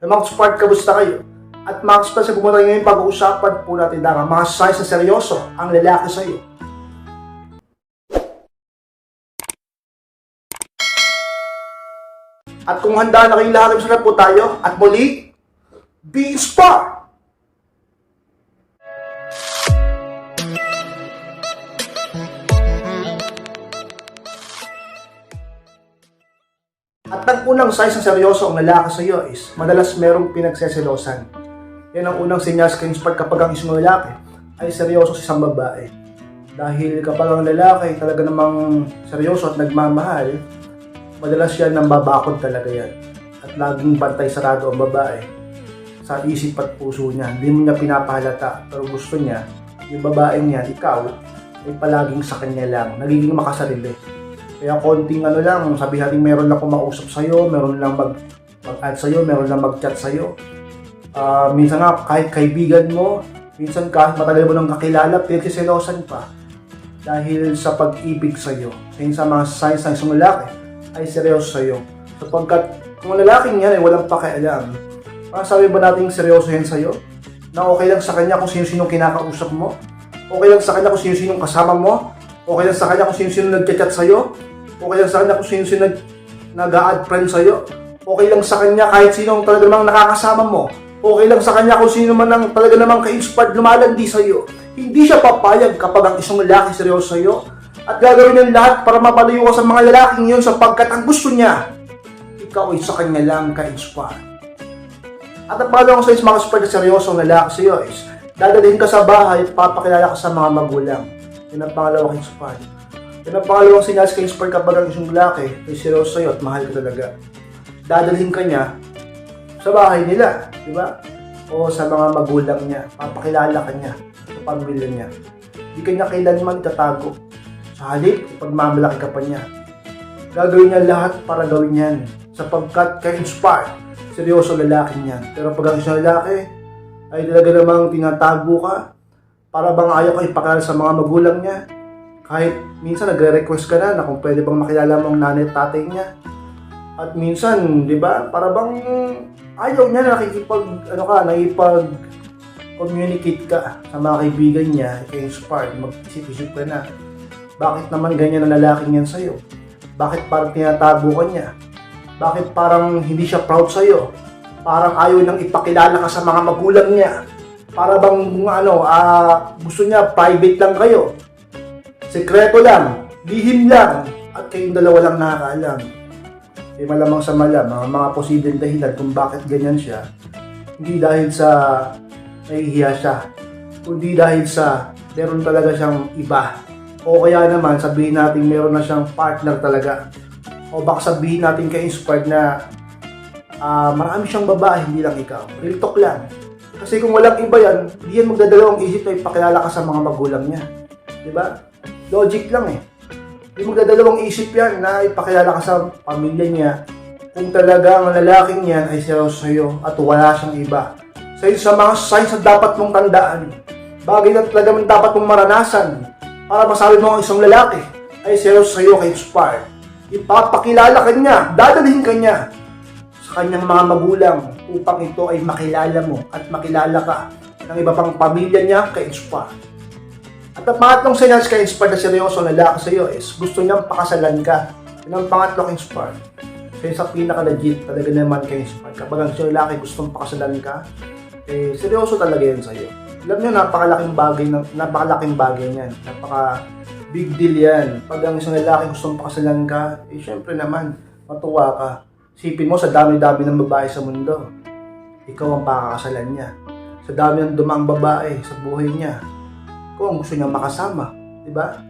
Na mga spark, kamusta kayo? At mga spark, sa pumunta ngayon pag-uusapan po natin na mga signs na seryoso ang lalaki sa iyo. At kung handa na kayong lahat, masarap po tayo. At muli, be inspired! Ang unang size ng seryoso ang lalaki sa iyo is madalas merong pinagseselosan. Yan ang unang sinyas ka inspired kapag ang isang lalaki ay seryoso sa isang babae. Dahil kapag ang lalaki talaga namang seryoso at nagmamahal, madalas yan ang babakod talaga yan. At laging bantay sarado ang babae sa isip at puso niya. Hindi mo niya pinapahalata pero gusto niya, yung babaeng niya, ikaw, ay palaging sa kanya lang. Nagiging makasarili. Kaya konting ano lang, sabi natin meron lang kumausap sa'yo, meron lang mag, mag-add sa'yo, meron lang mag-chat sa'yo. Ah, minsan nga, kahit kaibigan mo, minsan kahit matagal mo nang kakilala, pinagsiselosan pa. Dahil sa pag-ibig sa'yo. Kaya sa mga signs ng isang lalaki, ay seryoso sa'yo. Sapagkat kung lalaking yan ay walang pakialam, masasabi ba natin seryoso yan sa'yo? Na okay lang sa kanya kung sino-sino kinakausap mo? Okay lang sa kanya kung sino-sino kasama mo? Okay lang sa kanya kung sino-sino nagchat sa'yo? Okay lang sa kanya kung sino-sino nag, nag-add friend sa'yo? Okay lang sa kanya kahit sino ang talaga namang nakakasama mo? Okay lang sa kanya kung sino man ang talaga namang ka-inspired lumalandi sa'yo? Hindi siya papayag kapag ang isang lalaki seryoso sa'yo at gagawin niya lahat para mapalayo ka sa mga lalaking yun sapagkat ang gusto niya, ikaw ay sa kanya lang ka-inspired. At ang pangalawang sa mga super na seryosong lalaki sa iyo is dadalhin ka sa bahay at papakilala ka sa mga magulang. Yun ang pangalawang inspired. Yun ang pangalawang sinyas ka inspired kapag ang isang lalaki ay seryoso sa iyo at mahal ka talaga. Dadalhin ka niya sa bahay nila, di ba? O sa mga magulang niya. Papakilala ka niya sa pamilya niya. Hindi ka niya kailanman itatago. Sa halip, pagmamalaki ka pa niya. Gagawin niya lahat para gawin yan. Sapagkat ka-inspired seryoso lalaki niyan. Pero pag ang isang lalaki ay talaga namang tinatago ka, para bang ayaw ka ipakilala sa mga magulang niya. Kahit minsan nagre-request ka na na kung pwede bang makilala mo ang nanay at tatay niya. At minsan, di ba, para bang ayaw niya na nakikipag, ano ka, nakikipag communicate ka sa mga kaibigan niya, i-inspired, mag-isip-isip ka na. Bakit naman ganyan ang lalaking yan sa'yo? Bakit parang tinatago ka niya? Bakit parang hindi siya proud sa'yo? Parang ayaw nang ipakilala ka sa mga magulang niya. Para bang ano, ah, gusto niya private lang kayo. Sekreto lang, lihim lang, at kayong dalawa lang nakakaalam. Eh malamang sa malam, mga, mga posibleng dahilan kung bakit ganyan siya. Hindi dahil sa nahihiya siya, kundi dahil sa meron talaga siyang iba. O kaya naman sabihin natin meron na siyang partner talaga o baka sabihin natin kay inspired na ah, marami siyang babae, hindi lang ikaw. Real talk lang. Kasi kung walang iba yan, di yan magdadalawang isip na ipakilala ka sa mga magulang niya. Di ba? Logic lang eh. Di magdadalawang isip yan na ipakilala ka sa pamilya niya kung talaga ang lalaking yan ay seryoso sa'yo at wala siyang iba. Sa sa mga signs na dapat mong tandaan, bagay na talaga man dapat mong maranasan para masabi mo ang isang lalaki ay seryoso sa'yo kay inspired ipapakilala ka niya, dadalhin ka niya sa kanyang mga magulang upang ito ay makilala mo at makilala ka ng iba pang pamilya niya kay inspire. At ang pangatlong senyas kay inspire na seryoso na lalaki sa iyo is gusto niyang pakasalan ka. Yun ang pangatlong inspire. So yun sa pinaka-legit talaga naman kay inspire. Kapag ang lalaki gustong pakasalan ka, eh seryoso talaga yan sa iyo. Alam niyo, napakalaking bagay, napakalaking bagay niyan. Napaka big deal yan. Pag ang isang lalaki gustong pakasalan ka, eh syempre naman, matuwa ka. Sipin mo sa dami-dami ng babae sa mundo, ikaw ang pakakasalan niya. Sa dami ng dumang babae sa buhay niya, ang gusto niya makasama. Di ba?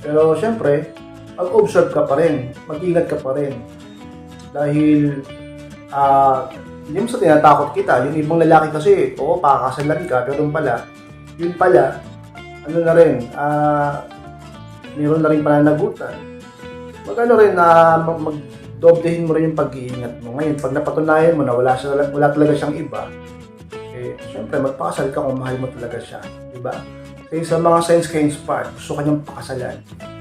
Pero syempre, mag-observe ka pa rin, mag-ingat ka pa rin. Dahil, ah, hindi mo sa tinatakot kita. Yung ibang lalaki kasi, oo, pakakasalan ka, pero pala, yun pala, ano na rin, ah, meron na rin pananagutan. Mag ano rin, na mag, magdoblehin mo rin yung pag-iingat mo. Ngayon, pag napatunayan mo na wala, siya, wala talaga siyang iba, eh, syempre, magpakasal ka kung mahal mo talaga siya. Di ba? Kasi sa mga signs kay inspired, gusto kanyang pakasalan.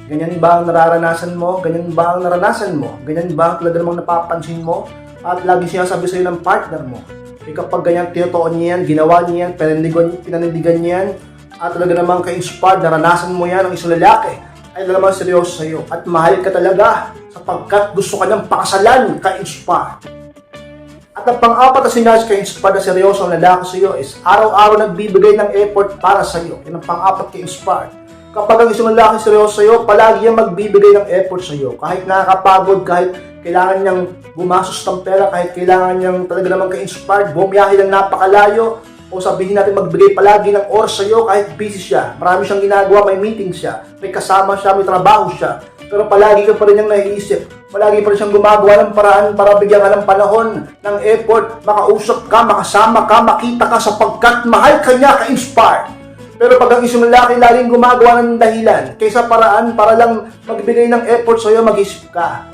Ganyan ba ang nararanasan mo? Ganyan ba ang naranasan mo? Ganyan ba ang talaga namang napapansin mo? at lagi sinasabi sa'yo ng partner mo. Eh kapag ganyan, tinutuon niya yan, ginawa niya yan, pinanindigan niya yan, at talaga namang ka-inspired, naranasan mo yan ng isang lalaki, ay naman seryoso sa'yo. At mahal ka talaga sapagkat gusto ka niyang pakasalan, ka-inspired. At ang pang-apat na sinyas ka-inspired na seryoso ang lalaki sa iyo is araw-araw nagbibigay ng effort para sa iyo. Yan ang pang-apat ka-inspired. Kapag ang isang lalaki seryoso sa iyo, palagi yan magbibigay ng effort sa iyo. Kahit nakakapagod, kahit kailangan niyang gumastos ng pera, kahit kailangan niyang talaga naman ka-inspired, bumiyahe ng napakalayo, o sabihin natin magbigay palagi ng oras sa iyo kahit busy siya. Marami siyang ginagawa, may meeting siya, may kasama siya, may trabaho siya. Pero palagi ka pa rin niyang naiisip. Palagi pa rin siyang gumagawa ng paraan para bigyan ka ng panahon, ng effort, makausap ka, makasama ka, makita ka sapagkat mahal ka niya, ka-inspire. Pero pag ang isang lalaki laging gumagawa ng dahilan, kaysa paraan para lang magbigay ng effort sa'yo, mag-isip ka.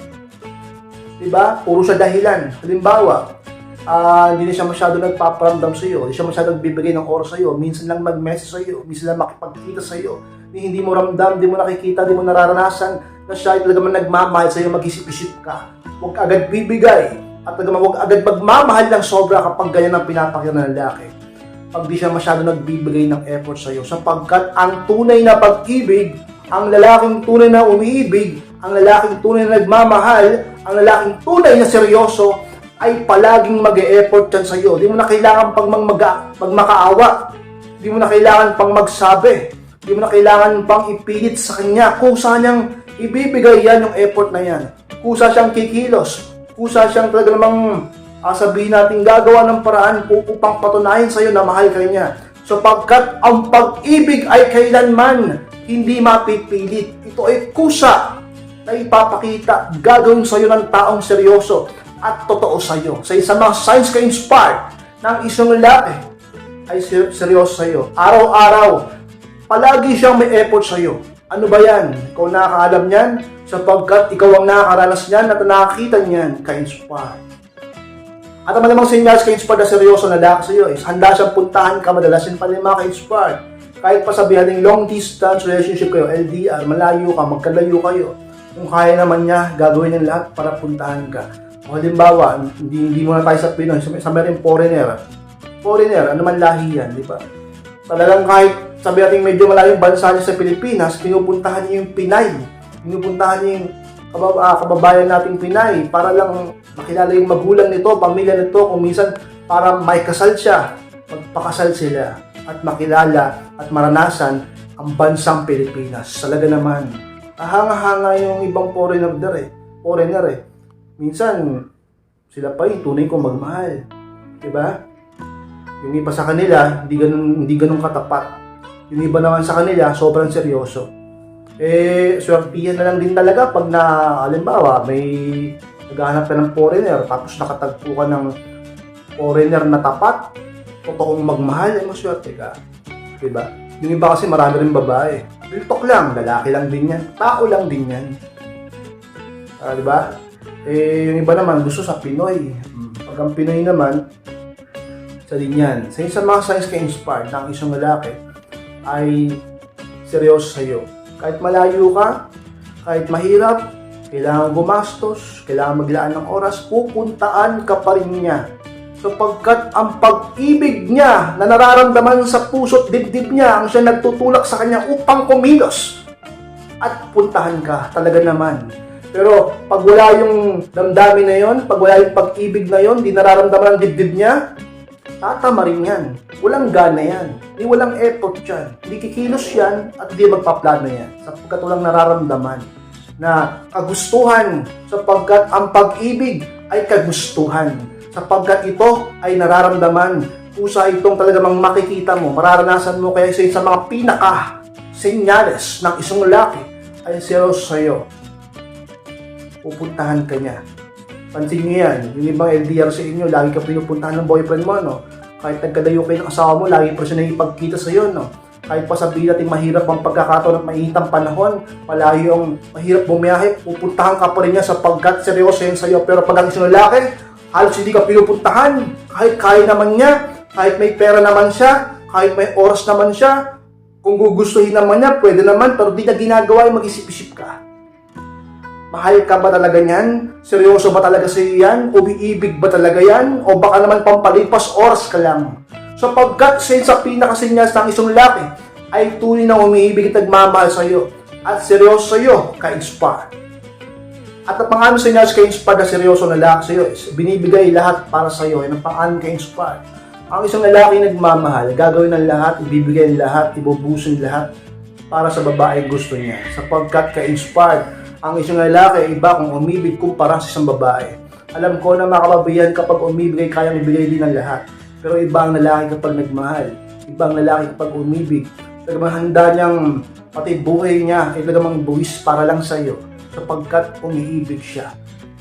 Diba? Puro siya dahilan. Halimbawa, ah hindi na siya masyado nagpaparamdam sa iyo, hindi siya masyado nagbibigay ng oras sa iyo, minsan lang mag-message sa iyo, minsan lang makipagkita sa iyo, hindi mo ramdam, hindi mo nakikita, hindi mo nararanasan na siya ay talaga man nagmamahal sa iyo, mag-isip-isip ka. Huwag ka agad bibigay at talaga huwag agad magmamahal ng sobra kapag ganyan ang pinapakita ng lalaki. Pag di siya masyado nagbibigay ng effort sa iyo, sapagkat ang tunay na pag-ibig, ang lalaking tunay na umiibig, ang lalaking tunay na nagmamahal, ang lalaking tunay na seryoso, ay palaging mag effort yan sa iyo. Di mo na kailangan pang magmaga, magmakaawa. Di mo na kailangan pang magsabi. Di mo na kailangan pang ipilit sa kanya. Kusa niyang ibibigay yan yung effort na yan. Kusa siyang kikilos. Kusa siyang talaga namang ah, sabihin natin gagawa ng paraan upang patunayan sa iyo na mahal ka niya. Sapagkat ang pag-ibig ay kailanman hindi mapipilit. Ito ay kusa na ipapakita gagawin sa iyo ng taong seryoso at totoo sa iyo. Sa isang mga signs ka inspired ng isang lalaki ay ser- seryoso sa iyo. Araw-araw, palagi siyang may effort sa iyo. Ano ba yan? Ikaw nakakaalam niyan sapagkat ikaw ang nakakaranas niyan at nakakita niyan ka-inspired. At ang malamang sinyas ka-inspired na seryoso na lalaki sa iyo is handa siyang puntahan ka madalas yung panima ka-inspired. Kahit pa sabihin natin long distance relationship kayo, LDR, malayo ka, magkalayo kayo. Kung kaya naman niya, gagawin niya lahat para puntahan ka. O halimbawa, hindi, hindi muna tayo sa Pinoy, sa, sa meron foreigner. Foreigner, ano man lahi yan, di ba? Talagang kahit sabi natin medyo malayong bansa niya sa Pilipinas, pinupuntahan niya yung Pinay. Pinupuntahan niya yung kabab- ah, kababayan nating Pinay para lang makilala yung magulang nito, pamilya nito, kung minsan para may kasal siya, magpakasal sila at makilala at maranasan ang bansang Pilipinas. Talaga naman, ahanga-hanga yung ibang foreigner der eh. Foreigner eh. Minsan, sila pa yung tunay kong magmahal. Diba? Yung iba sa kanila, hindi ganun, hindi ganun katapat. Yung iba naman sa kanila, sobrang seryoso. Eh, swertihan na lang din talaga pag na, halimbawa, may naghahanap ka ng foreigner, tapos nakatagpo ka ng foreigner na tapat, totoong magmahal, eh, maswerte ka. Diba? Yung iba kasi marami rin babae. Talk lang, lalaki lang din yan. Tao lang din yan. Ah, di ba? Eh, yung iba naman gusto sa Pinoy. Hmm. Pag ang Pinoy naman, sa linyan. Sa isang mga signs ka inspired ng isang lalaki ay seryoso sa iyo. Kahit malayo ka, kahit mahirap, kailangan gumastos, kailangan maglaan ng oras, pupuntaan ka pa rin niya. Sapagkat ang pag-ibig niya na nararamdaman sa puso't dibdib niya ang siya nagtutulak sa kanya upang kumilos. At puntahan ka, talaga naman. Pero pag wala yung damdamin na yon, pag wala yung pag-ibig na yon, di nararamdaman ang dibdib niya, tatama rin yan. Walang gana yan. Hindi walang effort yan. Hindi kikilos yan at hindi magpaplano yan. Sapagkat walang nararamdaman na kagustuhan sapagkat ang pag-ibig ay kagustuhan. Sapagkat ito ay nararamdaman kusa itong talagang makikita mo, mararanasan mo kaya isa sa mga pinaka senyales ng isang lalaki ay seryoso sa'yo. Pupuntahan ka niya. Pansin niyo yan, yung ibang LDR sa inyo, lagi ka pinupuntahan ng boyfriend mo, no? Kahit nagkadayo kayo ng asawa mo, lagi pa siya nakipagkita sa iyo, no? Kahit pa sabihin natin mahirap ang pagkakataon at mainitang panahon, malayo ang mahirap bumiyahe, pupuntahan ka pa rin niya sapagkat seryoso yan sa iyo. Pero pag ang isang lalaki, halos hindi ka pinupuntahan, kahit kaya naman niya, kahit may pera naman siya, kahit may oras naman siya, kung gugustuhin naman niya, pwede naman, pero di na ginagawa yung mag-isip-isip ka Mahal ka ba talaga niyan? Seryoso ba talaga sa iyo yan? Umiibig ba talaga yan? O baka naman pampalipas oras ka lang? Sapagkat since sa pinakasinyas ng isang lalaki ay tunay na umiibig at nagmamahal sa iyo at seryoso sa iyo, ka-inspire. At ang pang-ano sinyas ka-inspire na seryoso na lalaki sa iyo is binibigay lahat para sa iyo. Yan ang pang-ano ka-inspire. Ang isang lalaki nagmamahal, gagawin ng lahat, ibibigay ng lahat, ibubusin lahat para sa babae gusto niya. Sapagkat ka-inspired, ang isang lalaki ay iba kung umibig kumpara sa isang babae. Alam ko na mga kababayan kapag umibig ay kayang ibigay din ng lahat. Pero iba ang lalaki kapag nagmahal. Iba ang lalaki kapag umibig. Talagang handa niyang pati buhay niya ay talagang buwis para lang sa iyo sapagkat umiibig siya.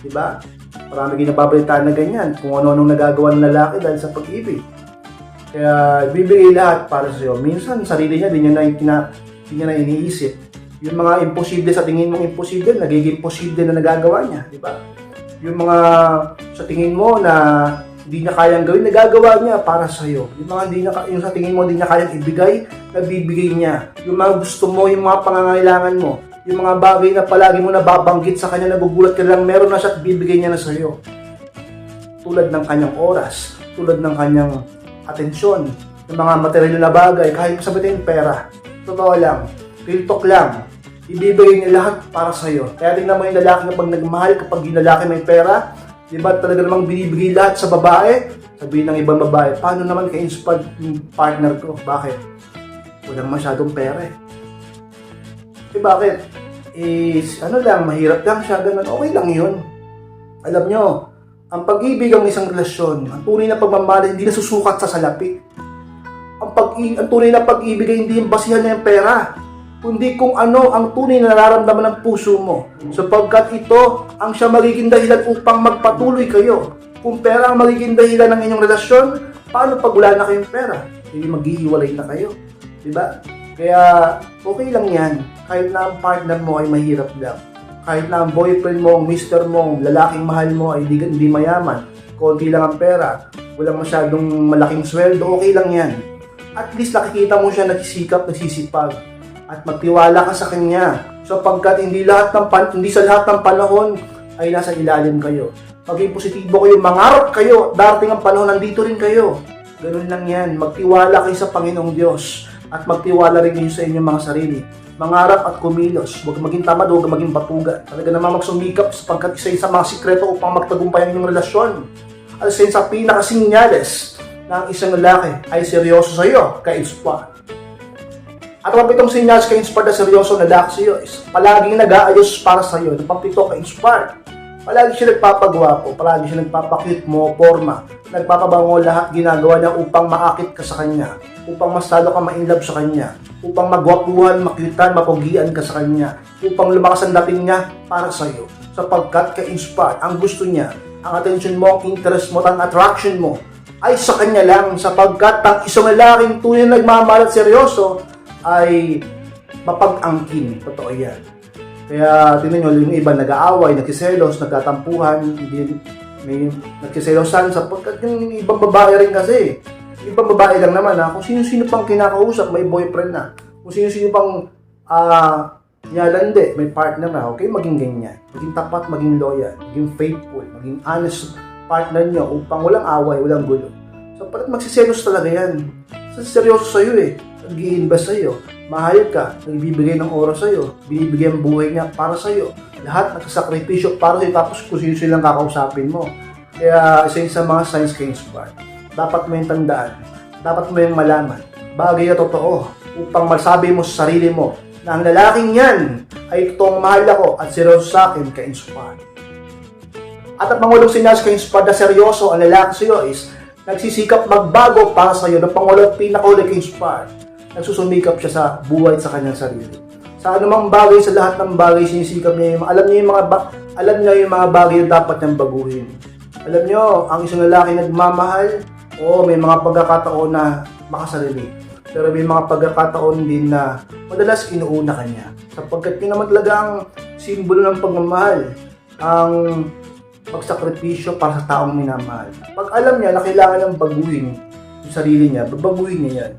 Diba? Marami ginababalitaan na ganyan kung ano-anong nagagawa ng lalaki dahil sa pag-ibig. Kaya bibigay lahat para sa iyo. Minsan sarili niya, di niya na, kina, di niya na iniisip. Yung mga imposible sa tingin mong imposible, nagiging posible na nagagawa niya. Di ba? Yung mga sa tingin mo na hindi niya kayang gawin, nagagawa niya para sa iyo. Yung mga hindi niya, yung sa tingin mo hindi niya kayang ibigay, nabibigay niya. Yung mga gusto mo, yung mga pangangailangan mo, yung mga bagay na palagi mo nababanggit sa kanya, nagugulat ka lang, meron na siya at bibigay niya na sa iyo. Tulad ng kanyang oras, tulad ng kanyang atensyon, yung mga material na bagay, kahit sabihin pera. Totoo lang, real talk lang, ibibigay niya lahat para sa iyo. Kaya tingnan mo yung lalaki kapag nagmahal, kapag yung lalaki may pera, di ba talaga namang binibigay lahat sa babae? Sabihin ng ibang babae, paano naman ka-inspired yung partner ko? Bakit? Walang masyadong pera eh. Eh bakit? Is, ano lang, mahirap lang siya, ganun. Okay lang yun. Alam nyo, ang pag-ibig ang isang relasyon, ang tunay na pagmamahal, hindi nasusukat sa salapi. Ang, pag ang tunay na pag-ibig ay hindi yung basihan na yung pera, kundi kung ano ang tunay na nararamdaman ng puso mo. Sapagkat ito ang siya magiging dahilan upang magpatuloy kayo. Kung pera ang magiging dahilan ng inyong relasyon, paano pag wala na kayong pera? Hindi maghihiwalay na kayo. Diba? Kaya okay lang yan. Kahit na ang partner mo ay mahirap lang. Kahit na ang boyfriend mo, ang mister mo, ang lalaking mahal mo ay hindi, hindi mayaman. Konti lang ang pera. Walang masyadong malaking sweldo. Okay lang yan. At least nakikita mo siya nagsisikap, nagsisipag. At magtiwala ka sa kanya. Sapagkat hindi lahat ng pan, hindi sa lahat ng panahon ay nasa ilalim kayo. Maging positibo kayo, mangarap kayo, darating ang panahon, nandito rin kayo. Ganun lang yan. Magtiwala kayo sa Panginoong Diyos at magtiwala rin kayo sa inyong mga sarili. Mangarap at kumilos. Huwag maging tamad, huwag maging batuga. Talaga naman magsumikap sapagkat isa sa mga sikreto upang magtagumpay ang inyong relasyon. Yun sa pinakasinyales na ang isang lalaki ay seryoso sa iyo, ka-inspire. At ang pitong sinyals ka-inspire na seryoso na sa iyo is palaging nag-aayos para sa iyo. Ang pangpito ka-inspire. Palagi siya nagpapagwapo, palagi siya nagpapakute mo, forma, nagpapabango lahat ginagawa niya upang maakit ka sa kanya, upang mas ka ma-inlove sa kanya, upang magwapuhan, makitan, mapugian ka sa kanya, upang lumakas ang dating niya para sa iyo. Sapagkat ka-inspire, ang gusto niya, ang attention mo, ang interest mo, ang attraction mo, ay sa kanya lang sapagkat ang isang lalaking tunay na nagmamahal at seryoso ay mapag-angkin. Totoo yan. Kaya tingnan nyo, yung iba nag-aaway, nagsiselos, nagtatampuhan, hindi, may nagsiselosan sapagkat yung ibang babae rin kasi. Ibang babae lang naman ha, kung sino-sino pang kinakausap, may boyfriend na. Kung sino-sino pang ah nyalande, may partner na, okay, maging ganyan. Maging tapat, maging loyal, maging faithful, maging honest partner nyo upang walang away, walang gulo. So, parang magsiselos talaga yan. So, seryoso sa'yo eh. Nag-i-invest sa'yo. Mahal ka. Nagbibigay ng oras sa'yo. Binibigay ang buhay niya para sa'yo. Lahat nagsasakripisyo para sa'yo. Tapos kung sino silang kakausapin mo. Kaya isa sa mga signs kay Inspire. Dapat mo yung tandaan. Dapat mo yung malaman. Bagay na totoo. Upang masabi mo sa sarili mo na ang lalaking yan ay totoong mahal ako at seryoso sa akin kay Inspire. At ang pangulong sinyas kay Inspire na seryoso ang lalaki sa iyo is nagsisikap magbago para sa iyo ng pangulong pinakaulit kay Inspire. Nagsusumikap siya sa buhay sa kanyang sarili. Sa anumang bagay, sa lahat ng bagay, sinisikap niya yung, alam niya yung mga, ba- alam niya yung mga bagay na dapat niyang baguhin. Alam niyo, ang isang lalaki nagmamahal, o may mga pagkakataon na makasarili. Pero may mga pagkakataon din na madalas inuuna kanya. Sapagkat yun naman talaga ang simbolo ng pagmamahal. Ang pagsakripisyo para sa taong minamahal. Pag alam niya na kailangan niyang baguhin yung sarili niya, babaguhin niya yan.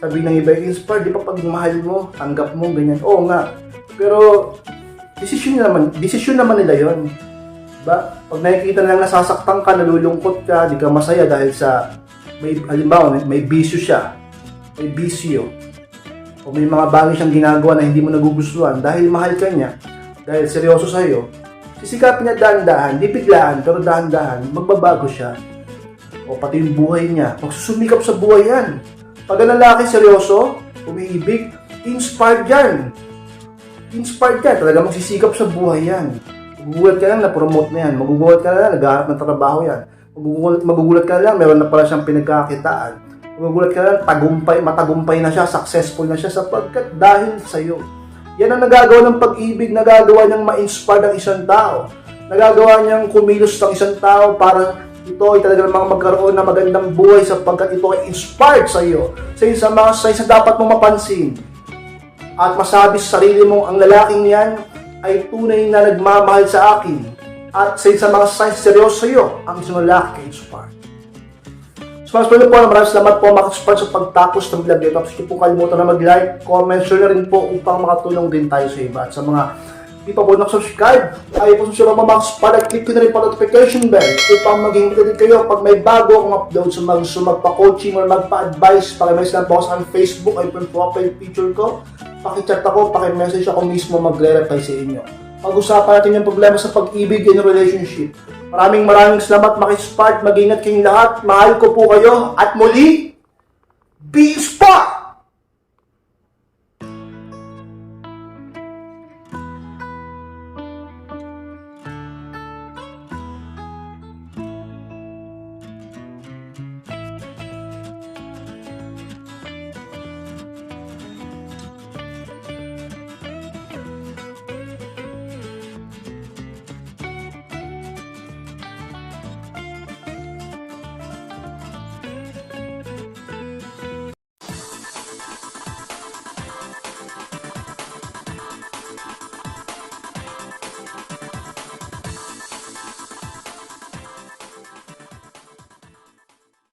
Sabi ng iba, inspired, di ba pag mahal mo, tanggap mo, ganyan. Oo nga. Pero, Desisyon naman, desisyon naman nila yon. Diba? Pag nakikita na lang nasasaktan ka, nalulungkot ka, di ka masaya dahil sa may halimbawa, may, may bisyo siya, may bisyo, o may mga bagay siyang ginagawa na hindi mo nagugustuhan dahil mahal ka niya, dahil seryoso sa iyo, sisikapin niya dahan-dahan, di biglaan, pero dahan-dahan, magbabago siya. O pati yung buhay niya, magsusumikap sa buhay yan. Pag ang lalaki seryoso, umiibig, inspired yan. Inspired ka, talaga magsisikap sa buhay yan. Magugulat ka lang na promote na yan. Magugulat ka lang, naghahanap ng trabaho yan. Magugulat, magugulat ka lang, meron na pala siyang pinagkakitaan. Magugulat ka lang, tagumpay, matagumpay na siya, successful na siya sapagkat dahil sa iyo. Yan ang nagagawa ng pag-ibig, nagagawa niyang ma-inspire ng isang tao. Nagagawa niyang kumilos ng isang tao para ito ay talaga namang magkaroon ng magandang buhay sapagkat ito ay inspired sa iyo. Sa isa mga sa isa dapat mong mapansin at masabi sa sarili mo ang lalaking yan ay tunay na nagmamahal sa akin at sa isang mga signs seryoso sa iyo ang isang lalaki inspired. So mas pala po, maraming salamat po mga kasupad sa pagtapos ng vlog nito. Tapos hindi po kalimutan na mag-like, comment, share na rin po upang makatulong din tayo sa iba. At sa mga hindi pa po nakasubscribe, ay po sa mga kasupad at click ko na rin po notification bell upang maging updated kayo pag may bago akong upload sa mga gusto magpa-coaching or magpa-advise. Pakimessage lang po ako sa aking Facebook ay profile picture ko. Pakichat ako, pakimessage ako mismo magre-reply sa inyo. Pag-usapan natin yung problema sa pag-ibig and relationship. Maraming maraming salamat makispark. Mag-ingat kayong lahat. Mahal ko po kayo. At muli, be spark!